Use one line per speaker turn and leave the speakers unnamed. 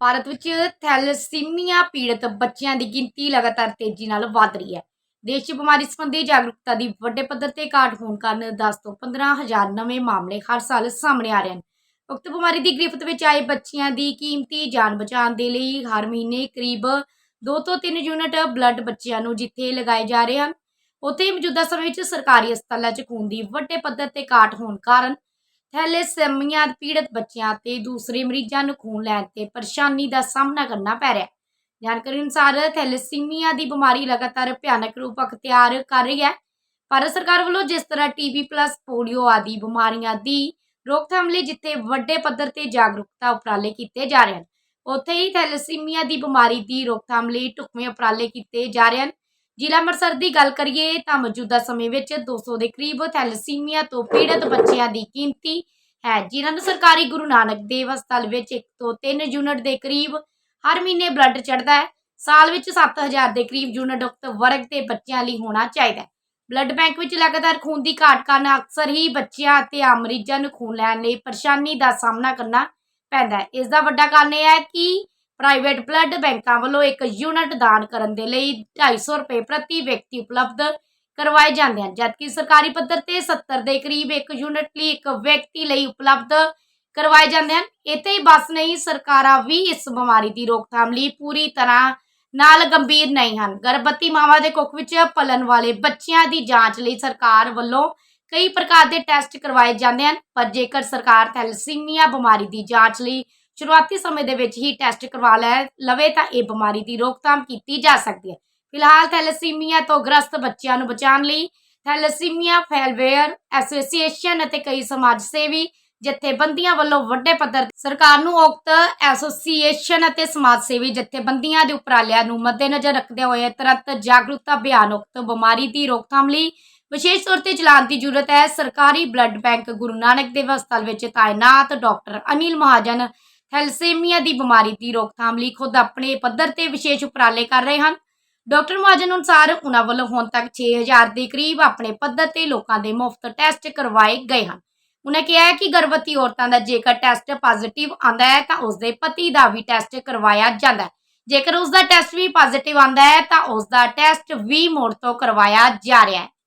ਭਾਰਤ ਵਿੱਚ ਥੈਲੇਸੀਮੀਆ ਪੀੜਤ ਬੱਚਿਆਂ ਦੀ ਗਿਣਤੀ ਲਗਾਤਾਰ ਤੇਜ਼ੀ ਨਾਲ ਵਧ ਰਹੀ ਹੈ। ਦੇਸ਼ 'ਚ ਬਿਮਾਰੀ ਸੰਬੰਧੀ ਜਾਗਰੂਕਤਾ ਦੀ ਵੱਡੇ ਪੱਧਰ ਤੇ ਘਾਟ ਹੋਣ ਕਾਰਨ 10 ਤੋਂ 15 ਹਜ਼ਾਰ ਨਵੇਂ ਮਾਮਲੇ ਹਰ ਸਾਲ ਸਾਹਮਣੇ ਆ ਰਹੇ ਹਨ। ਉਕਤ ਬਿਮਾਰੀ ਦੀ ਗ੍ਰਿਫਤ ਵਿੱਚ ਆਏ ਬੱਚਿਆਂ ਦੀ ਕੀਮਤੀ ਜਾਨ ਬਚਾਉਣ ਦੇ ਲਈ ਹਰ ਮਹੀਨੇ ਕਰੀਬ 2 ਤੋਂ 3 ਯੂਨਿਟ ਬਲੱਡ ਬੱਚਿਆਂ ਨੂੰ ਜਿੱਥੇ ਲਗਾਏ ਜਾ ਰਹੇ ਹਨ। ਉੱਥੇ ਹੀ ਮੌਜੂਦਾ ਸਮੇਂ ਵਿੱਚ ਸਰਕਾਰੀ ਹਸਪਤਾਲਾਂ 'ਚ ਖੂਨ ਦੀ ਵੱਡੇ ਪੱਧਰ ਤੇ ਘਾਟ ਹੋਣ ਕਾਰਨ ਥੈਲੇਸੀਮੀਆ ਪੀੜਤ ਬੱਚਿਆਂ ਤੇ ਦੂਸਰੇ ਮਰੀਜ਼ਾਂ ਨੂੰ ਖੂਨ ਲੈਣ ਤੇ ਪਰੇਸ਼ਾਨੀ ਦਾ ਸਾਹਮਣਾ ਕਰਨਾ ਪੈ ਰਿਹਾ ਹੈ। ਜਾਣਕਾਰੀ ਅਨੁਸਾਰ ਥੈਲੇਸੀਮੀਆ ਦੀ ਬਿਮਾਰੀ ਲਗਾਤਾਰ ਭਿਆਨਕ ਰੂਪ ਅਖਤਿਆਰ ਕਰ ਰਹੀ ਹੈ। ਭਾਰਤ ਸਰਕਾਰ ਵੱਲੋਂ ਜਿਸ ਤਰ੍ਹਾਂ ਟੀਬੀ ਪਲੱਸ ਪੋਲੀਓ ਆਦਿ ਬਿਮਾਰੀਆਂ ਦੀ ਰੋਕਥਾਮ ਲਈ ਜਿੱਥੇ ਵੱਡੇ ਪੱਧਰ ਤੇ ਜਾਗਰੂਕਤਾ ਉਪਰਾਲੇ ਕੀਤੇ ਜਾ ਰਹੇ ਹਨ, ਉੱਥੇ ਹੀ ਥੈਲੇਸੀਮੀਆ ਦੀ ਬਿਮਾਰੀ ਦੀ ਰੋਕਥਾਮ ਲਈ ਢੁਕਵੇਂ ਉਪਰਾਲੇ ਕੀਤੇ ਜਾ ਰਹੇ ਹਨ। ਜ਼ਿਲ੍ਹਾ ਅੰਮ੍ਰਿਤਸਰ ਦੀ ਗੱਲ ਕਰੀਏ ਤਾਂ ਮੌਜੂਦਾ ਸਮੇਂ ਵਿੱਚ 200 ਦੇ ਕਰੀਬ ਥੈਲੇਸੀਮੀਆ ਤੋਂ ਪੀੜਤ ਬੱਚਿਆਂ ਦੀ ਗਿਣਤੀ ਹੈ। ਜਿਨ੍ਹਾਂ ਨੂੰ ਸਰਕਾਰੀ ਗੁਰੂ ਨਾਨਕ ਦੇਵ ਹਸਪਤਾਲ ਵਿੱਚ 1 ਤੋਂ 3 ਯੂਨਿਟ ਦੇ ਕਰੀਬ ਹਰ ਮਹੀਨੇ ਬਲੱਡ ਚੜ੍ਹਦਾ ਹੈ। ਸਾਲ ਵਿੱਚ 7000 ਦੇ ਕਰੀਬ ਯੂਨਿਟ ਉਕਤ ਵਰਗ ਦੇ ਬੱਚਿਆਂ ਲਈ ਹੋਣਾ ਚਾਹੀਦਾ ਹੈ। ਬਲੱਡ ਬੈਂਕ ਵਿੱਚ ਲਗਾਤਾਰ ਖੂਨ ਦੀ ਘਾਟ ਕਾਰਨ ਅਕਸਰ ਹੀ ਬੱਚਿਆਂ ਅਤੇ ਆਮ ਮਰੀਜ਼ਾਂ ਨੂੰ ਖੂਨ ਲੈਣ ਲਈ ਪਰੇਸ਼ਾਨੀ ਦਾ ਸਾਹਮਣਾ ਕਰਨਾ ਪੈਂਦਾ ਹੈ। ਇਸ ਦਾ ਵੱਡਾ ਕਾਰਨ ਇਹ ਹੈ ਕਿ ਪ੍ਰਾਈਵੇਟ ਬਲੱਡ ਬੈਂਕਾਂ ਵੱਲੋਂ ਇੱਕ ਯੂਨਿਟ ਦਾਨ ਕਰਨ ਦੇ ਲਈ 250 ਰੁਪਏ ਪ੍ਰਤੀ ਵਿਅਕਤੀ ਉਪਲਬਧ ਕਰਵਾਏ ਜਾਂਦੇ ਹਨ, ਜਦਕਿ ਸਰਕਾਰੀ ਪੱਧਰ ਤੇ 70 ਦੇ ਕਰੀਬ ਇੱਕ ਯੂਨਿਟ ਲਈ ਇੱਕ ਵਿਅਕਤੀ ਲਈ ਉਪਲਬਧ ਕਰਵਾਏ ਜਾਂਦੇ ਹਨ। ਇੱਥੇ ਹੀ ਬਸ ਨਹੀਂ, ਸਰਕਾਰਾਂ ਵੀ ਇਸ ਬਿਮਾਰੀ ਦੀ ਰੋਕਥਾਮ ਲਈ ਪੂਰੀ ਤਰ੍ਹਾਂ ਨਾਲ ਗੰਭੀਰ ਨਹੀਂ ਹਨ। ਗਰਭਵਤੀ ਮਾਵਾਂ ਦੇ ਕੁੱਖ ਵਿੱਚ ਪਲਣ ਵਾਲੇ ਬੱਚਿਆਂ ਦੀ ਜਾਂਚ ਲਈ ਸਰਕਾਰ ਵੱਲੋਂ ਕਈ ਪ੍ਰਕਾਰ ਦੇ ਟੈਸਟ ਕਰਵਾਏ ਜਾਂਦੇ ਹਨ, ਪਰ ਜੇਕਰ ਸਰਕਾਰ ਥੈਲੇਸੀਮੀਆ ਬਿਮਾਰੀ ਦੀ ਜਾਂਚ ਲਈ ਸ਼ੁਰੂਆਤੀ ਸਮੇਂ ਦੇ ਵਿੱਚ ਹੀ ਟੈਸਟ ਕਰਵਾ ਲੈ, ਲਵੇ ਤਾਂ ਇਹ ਬਿਮਾਰੀ ਦੀ ਰੋਕਥਾਮ ਕੀਤੀ ਜਾ ਸਕਦੀ ਹੈ। ਫਿਲਹਾਲ ਥੈਲੇਸੀਮੀਆ ਤੋਂ ਗ੍ਰਸਤ ਬੱਚਿਆਂ ਨੂੰ ਬਚਾਉਣ ਲਈ ਥੈਲੇਸੀਮੀਆ ਫੈਲਵੇਅਰ ਐਸੋਸੀਏਸ਼ਨ ਅਤੇ ਕਈ ਸਮਾਜ ਸੇਵੀ ਜਥੇਬੰਦੀਆਂ ਵੱਲੋਂ ਵੱਡੇ ਪੱਧਰ ਤੇ ਸਰਕਾਰ ਨੂੰ ਉਕਤ ਐਸੋਸੀਏਸ਼ਨ ਅਤੇ ਸਮਾਜ ਸੇਵੀ ਜਥੇਬੰਦੀਆਂ ਦੇ ਉਪਰਾਲਿਆਂ ਨੂੰ ਮੱਦੇਨਜ਼ਰ ਰੱਖਦੇ ਹੋਏ ਤੁਰੰਤ ਜਾਗਰੂਕਤਾ ਅਭਿਆਨ ਉਕਤ ਬਿਮਾਰੀ ਦੀ ਰੋਕਥਾਮ ਲਈ ਵਿਸ਼ੇਸ਼ ਤੌਰ ਤੇ ਚਲਾਉਣ ਦੀ ਜ਼ਰੂਰਤ ਹੈ। ਸਰਕਾਰੀ ਬਲੱਡ ਬੈਂਕ ਗੁਰੂ ਨਾਨਕ ਦੇਵ ਹਸਪਤਾਲ ਵਿੱਚ ਤਾਇਨਾਤ ਡਾਕਟਰ ਅਨਿਲ ਮਹਾਜਨ ਥੈਲੇਸੀਮੀਆ ਦੀ ਬਿਮਾਰੀ ਦੀ ਰੋਕਥਾਮ ਲਈ ਖੁਦ ਆਪਣੇ ਪੱਧਰ ਤੇ ਵਿਸ਼ੇਸ਼ ਉਪਰਾਲੇ ਕਰ ਰਹੇ ਹਨ। ਡਾਕਟਰ ਮਹਾਜਨ ਅਨੁਸਾਰ ਉਹਨਾਂ ਵੱਲੋਂ ਹੁਣ ਤੱਕ 6000 ਦੇ ਕਰੀਬ ਆਪਣੇ ਪੱਧਰ ਤੇ ਲੋਕਾਂ ਦੇ ਮੁਫਤ ਟੈਸਟ ਕਰਵਾਏ ਗਏ ਹਨ। ਉਹਨਾਂ ਕਿਹਾ ਕਿ ਗਰਭਵਤੀ ਔਰਤਾਂ ਦਾ ਜੇਕਰ ਟੈਸਟ ਪੋਜ਼ਿਟਿਵ ਆਂਦਾ ਹੈ ਤਾਂ ਉਸ ਦੇ ਪਤੀ ਦਾ ਵੀ ਟੈਸਟ ਕਰਵਾਇਆ ਜਾਂਦਾ ਹੈ। ਜੇਕਰ ਉਸ ਦਾ ਟੈਸਟ ਵੀ ਪੋਜ਼ਿਟਿਵ ਆਂਦਾ ਹੈ ਤਾਂ ਉਸ ਦਾ ਟੈਸਟ ਵੀ ਮੋੜ ਤੋਂ ਕਰਵਾਇਆ ਜਾ ਰਿਹਾ ਹੈ।